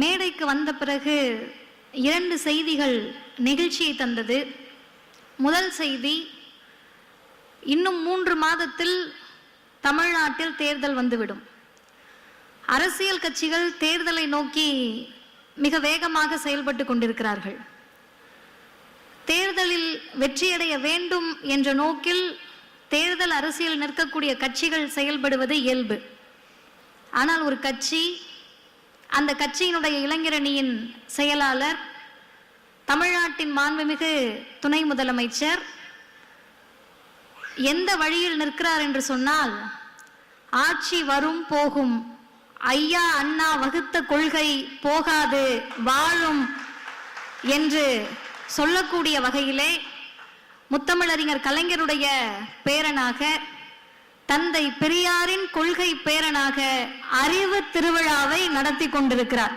மேடைக்கு வந்த பிறகு இரண்டு செய்திகள் நிகழ்ச்சியை தந்தது. முதல் செய்தி இன்னும் மூன்று மாதத்தில் தமிழ்நாட்டில் தேர்தல் வந்துவிடும். அரசியல் கட்சிகள் தேர்தலை நோக்கி மிக வேகமாக செயல்பட்டு கொண்டிருக்கிறார்கள். தேர்தலில் வெற்றியடைய வேண்டும் என்ற நோக்கில் தேர்தல் அரசியல் நிற்கக்கூடிய கட்சிகள் செயல்படுவது இயல்பு. ஆனால் ஒரு கட்சி அந்த கட்சியினுடைய இளைஞரணியின் செயலாளர் தமிழ்நாட்டின் மாண்புமிகு துணை முதலமைச்சர் எந்த வழியில் நிற்கிறார் என்று சொன்னால் ஆட்சி வரும் போகும் ஐயா அண்ணா வகுத்த கொள்கை போகாது வாழும் என்று சொல்லக்கூடிய வகையிலே முத்தமிழறிஞர் கலைஞருடைய பேரனாக தந்தை பெரியாரின் கொள்கை பேரனாக அறிவு திருவிழாவை நடத்தி கொண்டிருக்கிறார்.